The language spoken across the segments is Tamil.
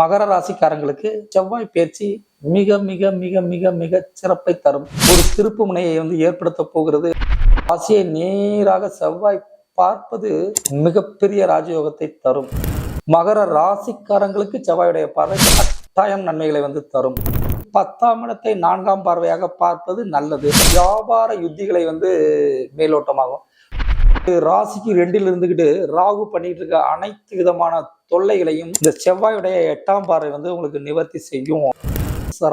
மகர ராசிக்காரங்களுக்கு செவ்வாய் பயிற்சி மிக மிக மிக மிக மிக சிறப்பை தரும். ஒரு திருப்பு முனையை வந்து ஏற்படுத்த போகிறது. ராசியை நேராக செவ்வாய் பார்ப்பது மிகப்பெரிய ராஜயோகத்தை தரும். மகர ராசிக்காரங்களுக்கு செவ்வாயுடைய பார்வை கட்டாயம் நன்மைகளை வந்து தரும். பத்தாம் இடத்தை நான்காம் பார்வையாக பார்ப்பது நல்லது. வியாபார யுத்திகளை வந்து மேலோட்டமாகும். ராசிக்கு ரெண்டில் இருந்துகிட்டு ராகு பண்ணிட்டு இருக்க அனைத்து விதமான தொல்லைகளையும் இந்த செவ்வாயுடைய எட்டாம் பார்வை வந்து உங்களுக்கு நிவர்த்தி செய்யும்.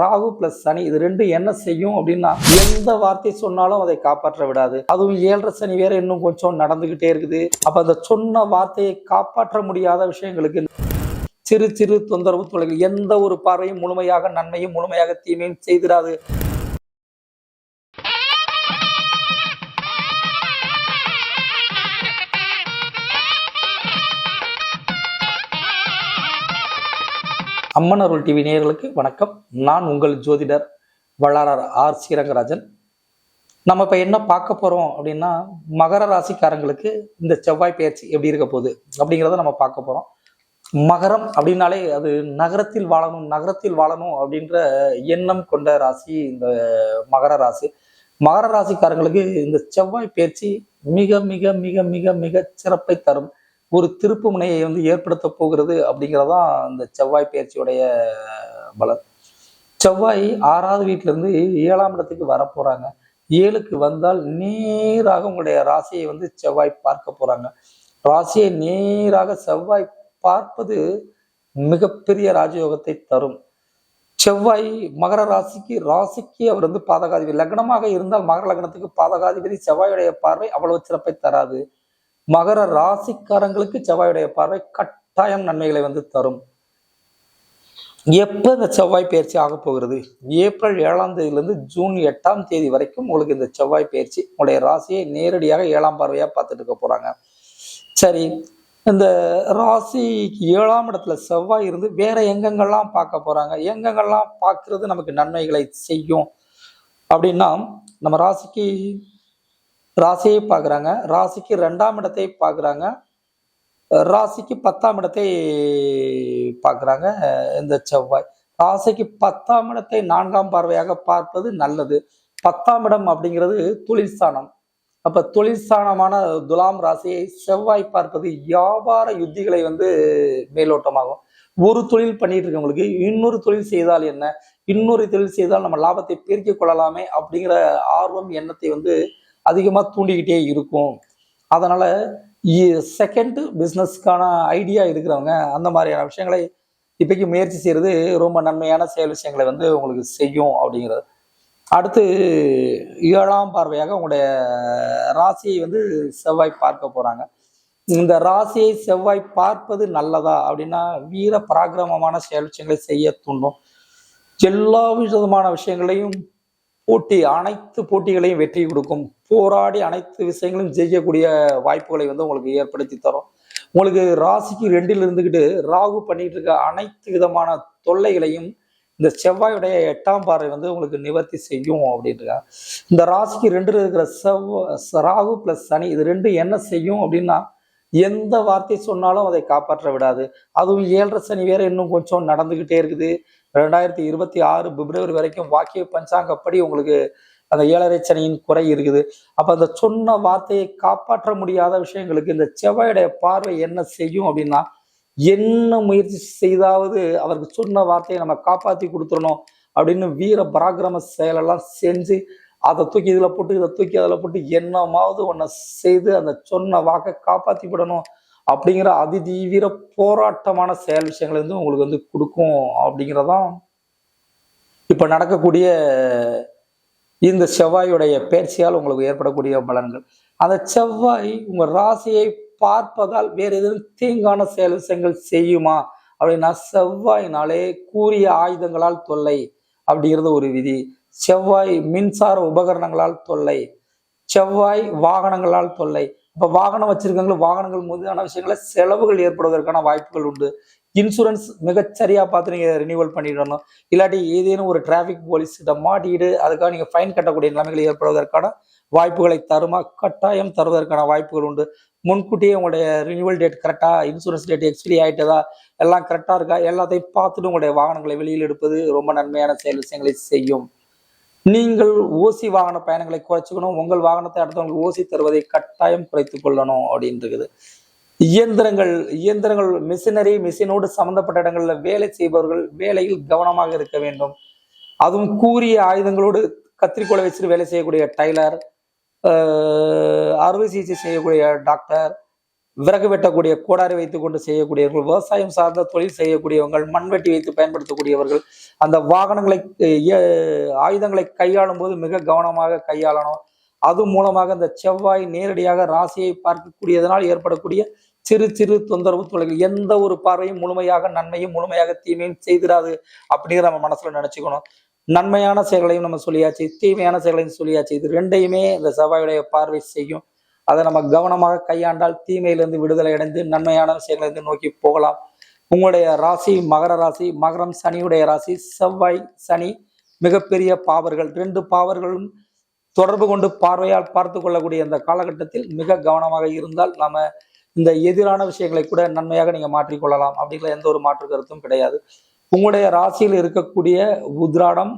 ராகு பிளஸ் சனி இது ரெண்டும் என்ன செய்யும் அப்படின்னா எந்த வார்த்தை சொன்னாலும் அதை காப்பாற்ற விடாது. அதுவும் ஏழரை சனி வேற இன்னும் கொஞ்சம் நடந்துகிட்டே இருக்குது. அப்ப அந்த சொன்ன வார்த்தையை காப்பாற்ற முடியாத விஷயங்களுக்கு சிறு சிறு தொந்தரவு தொலைகள் எந்த ஒரு பார்வையும் முழுமையாக நன்மையும் முழுமையாக தீமையும் செய்திடாது. அம்மன் அருள் டிவி நேயர்களுக்கு வணக்கம். நான் உங்கள் ஜோதிடர் வள்ளலார் ஆர் ஸ்ரீரங்கராஜன். நம்ம இப்போ என்ன பார்க்க போகிறோம் அப்படின்னா மகர ராசிக்காரங்களுக்கு இந்த செவ்வாய் பயிற்சி எப்படி இருக்க போகுது அப்படிங்கிறத நம்ம பார்க்க போகிறோம் மகரம் அப்படின்னாலே அது நகரத்தில் வாழணும் நகரத்தில் வாழணும் அப்படின்ற எண்ணம் கொண்ட ராசி இந்த மகர ராசி. மகர ராசிக்காரங்களுக்கு இந்த செவ்வாய் பயிற்சி மிக மிக மிக மிக மிக சிறப்பை தரும். ஒரு திருப்பு முனையை வந்து ஏற்படுத்த போகிறது அப்படிங்கிறதான் இந்த செவ்வாய் பயிற்சியுடைய பலன். செவ்வாய் ஆறாவது வீட்டிலேருந்து ஏழாம் இடத்துக்கு வர ஏழுக்கு வந்தால் நேராக உங்களுடைய ராசியை வந்து செவ்வாய் பார்க்க போகிறாங்க ராசியை நேராக செவ்வாய் பார்ப்பது மிகப்பெரிய ராஜயோகத்தை தரும். செவ்வாய் மகர ராசிக்கு ராசிக்கு அவர் வந்து பாதகாதிபதி. லக்னமாக இருந்தால் மகர லக்னத்துக்கு பாதகாதிபதி. செவ்வாயுடைய பார்வை அவ்வளவு சிறப்பை தராது. மகர ராசிக்காரங்களுக்கு செவ்வாயுடைய பார்வை கட்டாயம் நன்மைகளை வந்து தரும். எப்ப இந்த செவ்வாய் பயிற்சி ஆக போகிறது? ஏப்ரல் ஏழாம் தேதியிலிருந்து ஜூன் எட்டாம் தேதி வரைக்கும் உங்களுக்கு இந்த செவ்வாய் பயிற்சி உங்களுடைய ராசியை நேரடியாக ஏழாம் பார்வையா பார்த்துட்டு இருக்க போறாங்க. சரி இந்த ராசி ஏழாம் இடத்துல செவ்வாய் இருந்து வேற எங்கெங்கெல்லாம் பார்க்க போறாங்க? எங்கெங்கெல்லாம் பார்க்கறது நமக்கு நன்மைகளை செய்யும்? அப்படின்னா நம்ம ராசிக்கு ராசியை பார்க்குறாங்க. ராசிக்கு ரெண்டாம் இடத்தை பார்க்குறாங்க. ராசிக்கு பத்தாம் இடத்தை பார்க்குறாங்க. இந்த செவ்வாய். ராசிக்கு பத்தாம் இடத்தை நான்காம் பார்வையாக பார்ப்பது நல்லது. பத்தாம் இடம் அப்படிங்கிறது தொழிற்சானம் அப்போ அப்ப தொழில் துலாம் ராசியை செவ்வாய் பார்ப்பது வியாபார யுத்திகளை வந்து மேலோட்டமாகும். ஒரு தொழில் பண்ணிட்டு இருக்கவங்களுக்கு இன்னொரு தொழில் செய்தால் என்ன? இன்னொரு தொழில் செய்தால் நம்ம லாபத்தை பெருக்கிக் கொள்ளலாமே அப்படிங்கிற ஆர்வம் எண்ணத்தை வந்து அதிகமாக தூண்டிக்கிட்டே இருக்கும். அதனால் செகண்ட் பிஸ்னஸ்க்கான ஐடியா இருக்கிறவங்க அந்த மாதிரியான விஷயங்களை இப்போக்கி முயற்சி செய்கிறது ரொம்ப நன்மையான செயல் விஷயங்களை வந்து உங்களுக்கு செய்யும் அப்படிங்கிறது. அடுத்து ஏழாம் பார்வையாக உங்களுடைய ராசியை வந்து செவ்வாய் பார்க்க போகிறாங்க இந்த ராசியை செவ்வாய் பார்ப்பது நல்லதா அப்படின்னா வீர பராக்கிரமமான செயல் விஷயங்களை செய்ய தூண்டும். எல்லா விதமான விஷயங்களையும் போட்டி அனைத்து போட்டிகளையும் வெற்றி கொடுக்கும். போராடி அனைத்து விஷயங்களும் ஜெயிக்கக்கூடிய வாய்ப்புகளை வந்து உங்களுக்கு ஏற்படுத்தி தரும். உங்களுக்கு ராசிக்கு ரெண்டில் இருந்துக்கிட்டு ராகு பண்ணிட்டு இருக்க அனைத்து விதமான தொல்லைகளையும் இந்த செவ்வாயுடைய எட்டாம் பார்வை வந்து உங்களுக்கு நிவர்த்தி செய்யும் அப்படின்ட்டுருக்காங்க இந்த ராசிக்கு ரெண்டு இருக்கிற செவ்வ ராகு பிளஸ் சனி இது ரெண்டும் என்ன செய்யும் அப்படின்னா எந்த வார்த்தை சொன்னாலும் அதை காப்பாற்ற விடாது. அதுவும் ஏழரை சனி வேற இன்னும் கொஞ்சம் நடந்துகிட்டே இருக்குது. ரெண்டாயிரத்தி இருபத்தி ஆறு பிப்ரவரி வரைக்கும் வாக்கிய பஞ்சாங்கப்படி உங்களுக்கு அந்த ஏழரை சனியின் குறை இருக்குது. அப்ப அந்த சொன்ன வார்த்தையை காப்பாற்ற முடியாத விஷயங்களுக்கு இந்த செவ்வாயுடைய பார்வை என்ன செய்யும் அப்படின்னா என்ன முயற்சி செய்தாவது அவருக்கு சொன்ன வார்த்தையை நம்ம காப்பாத்தி கொடுத்துடணும் அப்படின்னு வீர பராக்கிரம செயலெல்லாம் செஞ்சு அதை தூக்கி இதில் போட்டு இதை தூக்கி அதில் போட்டு என்னமாவது ஒன்றை செய்து அந்த சொன்ன வாக்கை காப்பாத்தி விடணும் அப்படிங்கிற அதிதீவிர போராட்டமான செயல் விஷயங்களை வந்து உங்களுக்கு வந்து கொடுக்கும் அப்படிங்கிறதான் இப்போ நடக்கக்கூடிய இந்த செவ்வாயுடைய பயிற்சியால் உங்களுக்கு ஏற்படக்கூடிய பலன்கள். அந்த செவ்வாய் உங்க ராசியை பார்ப்பதால் வேறு எதுவும் தீங்கான செயல் விஷயங்கள் செய்யுமா? அப்படின்னா செவ்வாயினாலே கூறிய ஆயுதங்களால் தொல்லை. அப்படிங்கிறது ஒரு விதி. செவ்வாய் மின்சார உபகரணங்களால் தொல்லை. செவ்வாய் வாகனங்களால் தொல்லை. இப்ப வாகனம் வச்சிருக்கவங்களும் வாகனங்கள் மீதான விஷயங்கள செலவுகள் ஏற்படுவதற்கான வாய்ப்புகள் உண்டு. இன்சூரன்ஸ் மிகச்சரியாக பார்த்து நீங்கள் ரினியூவல் பண்ணிடணும். இல்லாட்டி ஏதேனும் ஒரு டிராஃபிக் போலீஸ் இதை மாட்டிட்டு அதுக்காக நீங்கள் ஃபைன் கட்டக்கூடிய நிலைமைகள் ஏற்படுவதற்கான வாய்ப்புகளை தருமா? கட்டாயம் தருவதற்கான வாய்ப்புகள் உண்டு. முன்கூட்டியே உங்களுடைய ரினியூவல் டேட் கரெக்டாக இன்சூரன்ஸ் டேட் எக்ஸ்பிரி ஆகிட்டதா எல்லாம் கரெக்டாக இருக்கா? எல்லாத்தையும் பார்த்துட்டு உங்களுடைய வாகனங்களை வெளியில் எடுப்பது ரொம்ப நன்மையான செயல் விஷயங்களை செய்யும். நீங்கள் ஓசி வாகன பயணங்களை குறைச்சிக்கணும். உங்கள் வாகனத்தை அடுத்தவங்களுக்கு ஓசி தருவதை கட்டாயம் குறைத்து கொள்ளணும் அப்படின்னு இருக்குது. இயந்திரங்கள் இயந்திரங்கள் மிஷினரி மிஷினோடு சம்பந்தப்பட்ட இடங்களில் வேலை செய்பவர்கள் வேலையில் கவனமாக இருக்க வேண்டும். அதுவும் கூரிய ஆயுதங்களோடு கத்திரிக்கோளை வச்சுட்டு வேலை செய்யக்கூடிய டைலர் அறுவை சிகிச்சை செய்யக்கூடிய டாக்டர் விறகு வெட்டக்கூடிய கோடாரி வைத்துக்கொண்டு செய்யக்கூடியவர்கள் விவசாயம் சார்ந்த தொழில் செய்யக்கூடியவர்கள் மண்வெட்டி வைத்து பயன்படுத்தக்கூடியவர்கள் அந்த வாகனங்களை ஆயுதங்களை கையாளும் போது மிக கவனமாக கையாளணும். அது மூலமாக இந்த செவ்வாய் நேரடியாக ராசியை பார்க்கக்கூடியதனால் ஏற்படக்கூடிய சிறு சிறு தொந்தரவு தொலைகள் எந்த ஒரு பார்வையும் முழுமையாக நன்மையும் முழுமையாக தீமையும் செய்திடாது அப்படிங்கிற நம்ம மனசுல நினைச்சுக்கணும். நன்மையான செயல்களையும் நம்ம சொல்லியாச்சு தீமையான செயல்களையும் சொல்லியாச்சு. இது ரெண்டையுமே இந்த செவ்வாயுடைய பார்வை செய்யும். அதை நம்ம கவனமாக கையாண்டால் தீமையிலிருந்து விடுதலை அடைந்து நன்மையான செயல்களை நோக்கி போகலாம். உங்களுடைய ராசி மகர ராசி மகரம் சனியுடைய ராசி செவ்வாய் சனி மிகப்பெரிய பாவர்கள். ரெண்டு பாவர்களும் தொடர்பு கொண்டு பார்வையால் பார்த்து கொள்ளக்கூடிய அந்த காலகட்டத்தில் மிக கவனமாக இருந்தால் நாம இந்த எதிரான விஷயங்களை கூட நன்மையாக நீங்க மாற்றிக்கொள்ளலாம். அப்படிங்கிற எந்த ஒரு மாற்று கருத்தும் கிடையாது. உங்களுடைய ராசியில் இருக்கக்கூடிய உத்ராடம்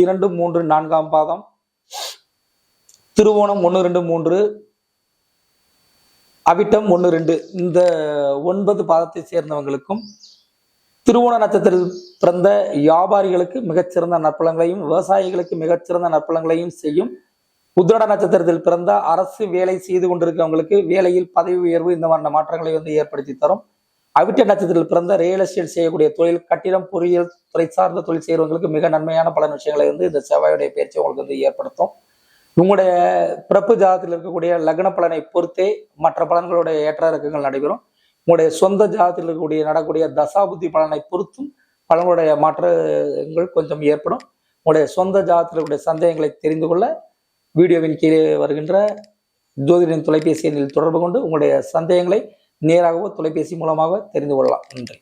இரண்டு மூன்று நான்காம் பாதம் திருவோணம் ஒன்று ரெண்டு மூன்று அவிட்டம் ஒன்று ரெண்டு இந்த ஒன்பது பாதத்தை சேர்ந்தவங்களுக்கும் திருவோண நட்சத்திரத்தில் பிறந்த வியாபாரிகளுக்கு மிகச்சிறந்த நற்பலங்களையும் விவசாயிகளுக்கு மிகச்சிறந்த நற்பலங்களையும் செய்யும் உத்திரட நட்சத்திரத்தில் பிறந்த அரசு வேலை செய்து கொண்டிருக்கவங்களுக்கு வேலையில் பதவி உயர்வு இந்த மாதிரி மாற்றங்களை வந்து ஏற்படுத்தி தரும். அவிட்ட நட்சத்திரத்தில் பிறந்த ரியல் எஸ்டேட் செய்யக்கூடிய தொழில் கட்டிடம் பொறியியல் துறை சார்ந்த தொழில் செய்கிறவங்களுக்கு மிக நன்மையான பல விஷயங்களை வந்து இந்த செவ்வாயுடைய பயிற்சி உங்களுக்கு வந்து ஏற்படுத்தும். உங்களுடைய பிறப்பு ஜாதத்தில் இருக்கக்கூடிய லக்ன பலனை பொறுத்தே மற்ற பலன்களுடைய ஏற்ற இறக்கங்கள் நடைபெறும். உங்களுடைய சொந்த ஜாதத்தில் இருக்கக்கூடிய நடக்கூடிய தசாபுத்தி பலனை பொறுத்தும் பலனுடைய மாற்றங்கள் கொஞ்சம் ஏற்படும். உங்களுடைய சொந்த ஜாதத்தில் இருக்கக்கூடிய சந்தேகங்களை தெரிந்து கொள்ள வீடியோவின் கீழே வருகின்ற ஜோதிடரின் தொலைபேசி எண்ணில் தொடர்பு கொண்டு உங்களுடைய சந்தேகங்களை நேராகவோ தொலைபேசி மூலமாக தெரிந்து கொள்ளலாம். நன்றி.